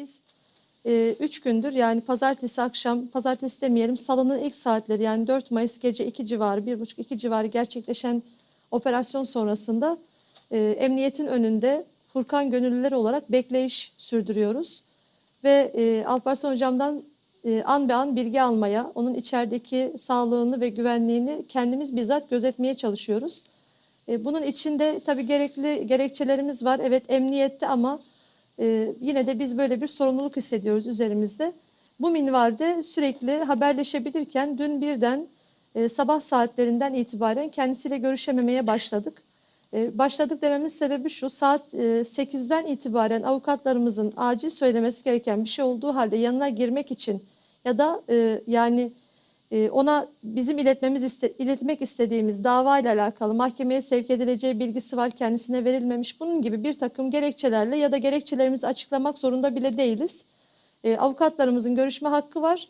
biz e, üç gündür yani pazartesi akşam, pazartesi demeyelim salının ilk saatleri yani 4 Mayıs gece 2 civarı, 1.30-2 civarı gerçekleşen operasyon sonrasında e, emniyetin önünde Furkan gönüllüleri olarak bekleyiş sürdürüyoruz. Ve e, Alparslan Hocam'dan e, an be an bilgi almaya, onun içerideki sağlığını ve güvenliğini kendimiz bizzat gözetmeye çalışıyoruz. E, bunun içinde tabii gerekli gerekçelerimiz var. Evet emniyette ama e, yine de biz böyle bir sorumluluk hissediyoruz üzerimizde. Bu minvalde sürekli haberleşebilirken dün birden e, sabah saatlerinden itibaren kendisiyle görüşememeye başladık. E, başladık dememin sebebi şu saat e, 8'den itibaren avukatlarımızın acil söylemesi gereken bir şey olduğu halde yanına girmek için ya da e, yani ona bizim iletmemiz iletmek istediğimiz dava ile alakalı mahkemeye sevk edileceği bilgisi var kendisine verilmemiş. Bunun gibi bir takım gerekçelerle ya da gerekçelerimizi açıklamak zorunda bile değiliz. E, avukatlarımızın görüşme hakkı var.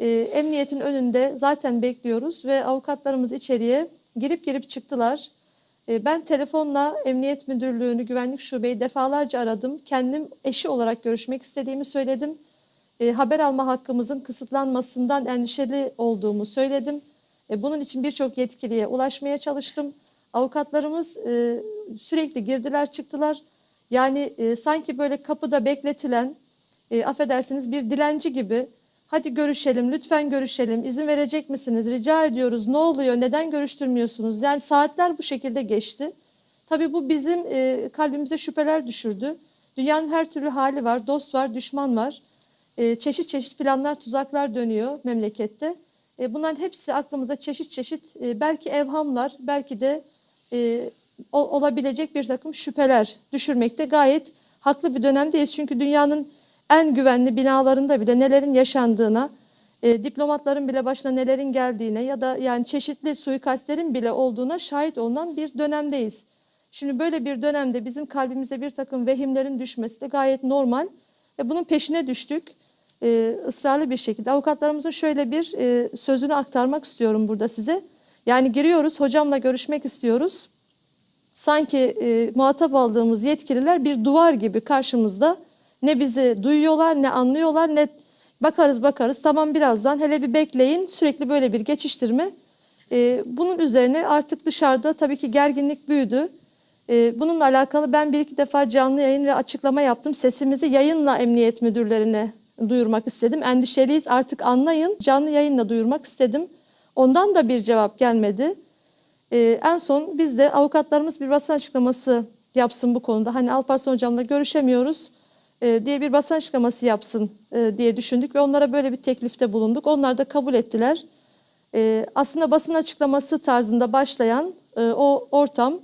E, emniyetin önünde zaten bekliyoruz ve avukatlarımız içeriye girip girip çıktılar. Ben telefonla Emniyet Müdürlüğü'nü, Güvenlik Şubeyi defalarca aradım. Kendim eşi olarak görüşmek istediğimi söyledim. E, haber alma hakkımızın kısıtlanmasından endişeli olduğumu söyledim. E, bunun için birçok yetkiliye ulaşmaya çalıştım. Avukatlarımız e, sürekli girdiler çıktılar. Yani e, sanki böyle kapıda bekletilen, e, affedersiniz bir dilenci gibi hadi görüşelim, lütfen görüşelim, izin verecek misiniz, rica ediyoruz, ne oluyor, neden görüştürmüyorsunuz? Yani saatler bu şekilde geçti. Tabii bu bizim e, kalbimize şüpheler düşürdü. Dünyanın her türlü hali var, dost var, düşman var. E, çeşit çeşit planlar, tuzaklar dönüyor memlekette. E, bunların hepsi aklımıza çeşit çeşit e, belki evhamlar, belki de e, ol- olabilecek bir takım şüpheler düşürmekte gayet haklı bir dönemdeyiz. Çünkü dünyanın en güvenli binalarında bile nelerin yaşandığına, e, diplomatların bile başına nelerin geldiğine ya da yani çeşitli suikastlerin bile olduğuna şahit olunan bir dönemdeyiz. Şimdi böyle bir dönemde bizim kalbimize bir takım vehimlerin düşmesi de gayet normal. Ve bunun peşine düştük e, ısrarlı bir şekilde. Avukatlarımızın şöyle bir e, sözünü aktarmak istiyorum burada size. Yani giriyoruz, hocamla görüşmek istiyoruz. Sanki e, muhatap aldığımız yetkililer bir duvar gibi karşımızda. Ne bizi duyuyorlar, ne anlıyorlar, ne bakarız bakarız. Tamam birazdan hele bir bekleyin. Sürekli böyle bir geçiştirme. E, bunun üzerine artık dışarıda tabii ki gerginlik büyüdü. E, bununla alakalı ben bir iki defa canlı yayın ve açıklama yaptım. Sesimizi yayınla emniyet müdürlerine duyurmak istedim. Endişeliyiz artık anlayın. Canlı yayınla duyurmak istedim. Ondan da bir cevap gelmedi. Ee, en son biz de avukatlarımız bir basın açıklaması yapsın bu konuda. Hani Alparslan hocamla görüşemiyoruz e, diye bir basın açıklaması yapsın e, diye düşündük ve onlara böyle bir teklifte bulunduk. Onlar da kabul ettiler. E, aslında basın açıklaması tarzında başlayan e, o ortam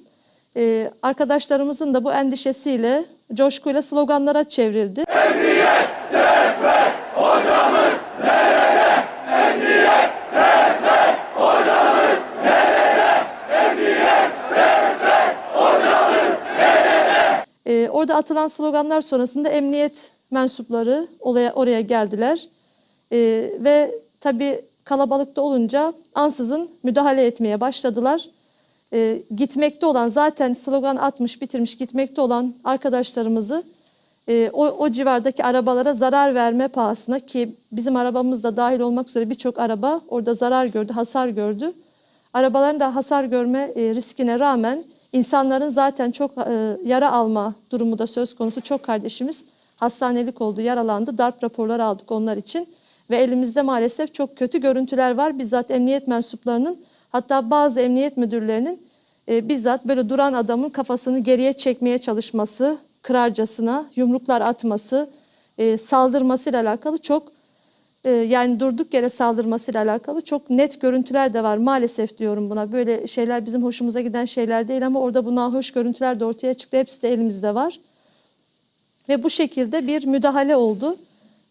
e, arkadaşlarımızın da bu endişesiyle, coşkuyla sloganlara çevrildi. Ee, orada atılan sloganlar sonrasında emniyet mensupları olaya, oraya geldiler. Ee, ve tabii kalabalıkta olunca ansızın müdahale etmeye başladılar. Ee, gitmekte olan zaten slogan atmış bitirmiş gitmekte olan arkadaşlarımızı e, o, o civardaki arabalara zarar verme pahasına ki bizim arabamız da dahil olmak üzere birçok araba orada zarar gördü, hasar gördü. Arabaların da hasar görme e, riskine rağmen insanların zaten çok e, yara alma durumu da söz konusu. Çok kardeşimiz hastanelik oldu, yaralandı. Darp raporları aldık onlar için. Ve elimizde maalesef çok kötü görüntüler var. Bizzat emniyet mensuplarının hatta bazı emniyet müdürlerinin e, bizzat böyle duran adamın kafasını geriye çekmeye çalışması, kırarcasına yumruklar atması, e, saldırmasıyla alakalı çok e, yani durduk yere saldırmasıyla alakalı çok net görüntüler de var. Maalesef diyorum buna. Böyle şeyler bizim hoşumuza giden şeyler değil ama orada bu nahoş görüntüler de ortaya çıktı. Hepsi de elimizde var. Ve bu şekilde bir müdahale oldu.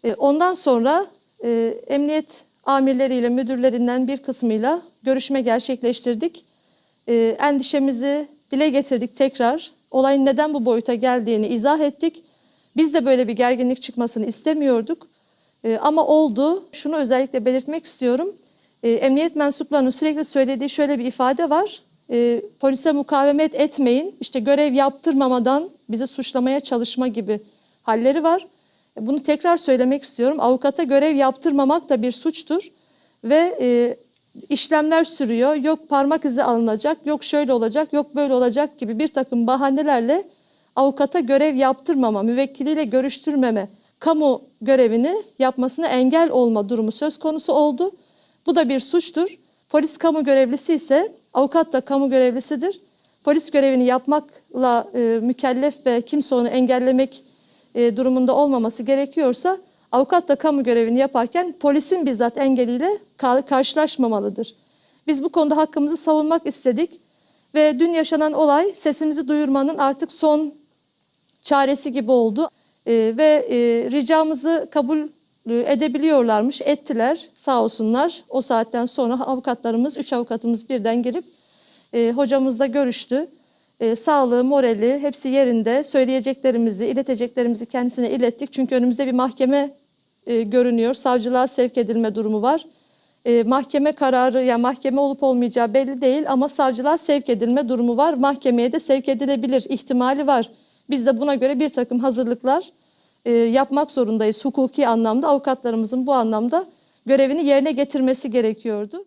E, ondan sonra e, emniyet amirleriyle, müdürlerinden bir kısmıyla görüşme gerçekleştirdik. E, endişemizi dile getirdik tekrar. Olayın neden bu boyuta geldiğini izah ettik. Biz de böyle bir gerginlik çıkmasını istemiyorduk. E, ama oldu. Şunu özellikle belirtmek istiyorum. E, emniyet mensuplarının sürekli söylediği şöyle bir ifade var. E, polise mukavemet etmeyin, işte görev yaptırmamadan bizi suçlamaya çalışma gibi halleri var. Bunu tekrar söylemek istiyorum. Avukata görev yaptırmamak da bir suçtur ve e, işlemler sürüyor. Yok parmak izi alınacak, yok şöyle olacak, yok böyle olacak gibi bir takım bahanelerle avukata görev yaptırmama, müvekkiliyle görüştürmeme, kamu görevini yapmasına engel olma durumu söz konusu oldu. Bu da bir suçtur. Polis kamu görevlisi ise avukat da kamu görevlisidir. Polis görevini yapmakla e, mükellef ve kimse onu engellemek e, durumunda olmaması gerekiyorsa avukat da kamu görevini yaparken polisin bizzat engeliyle ka- karşılaşmamalıdır. Biz bu konuda hakkımızı savunmak istedik ve dün yaşanan olay sesimizi duyurmanın artık son çaresi gibi oldu. Ee, ve e, ricamızı kabul e, edebiliyorlarmış, ettiler sağ olsunlar. O saatten sonra avukatlarımız, üç avukatımız birden girip e, hocamızla görüştü. E, sağlığı, morali hepsi yerinde. Söyleyeceklerimizi, ileteceklerimizi kendisine ilettik. Çünkü önümüzde bir mahkeme e, görünüyor. Savcılığa sevk edilme durumu var. E, mahkeme kararı ya mahkeme olup olmayacağı belli değil ama savcılığa sevk edilme durumu var. Mahkemeye de sevk edilebilir ihtimali var. Biz de buna göre bir takım hazırlıklar e, yapmak zorundayız. Hukuki anlamda avukatlarımızın bu anlamda görevini yerine getirmesi gerekiyordu.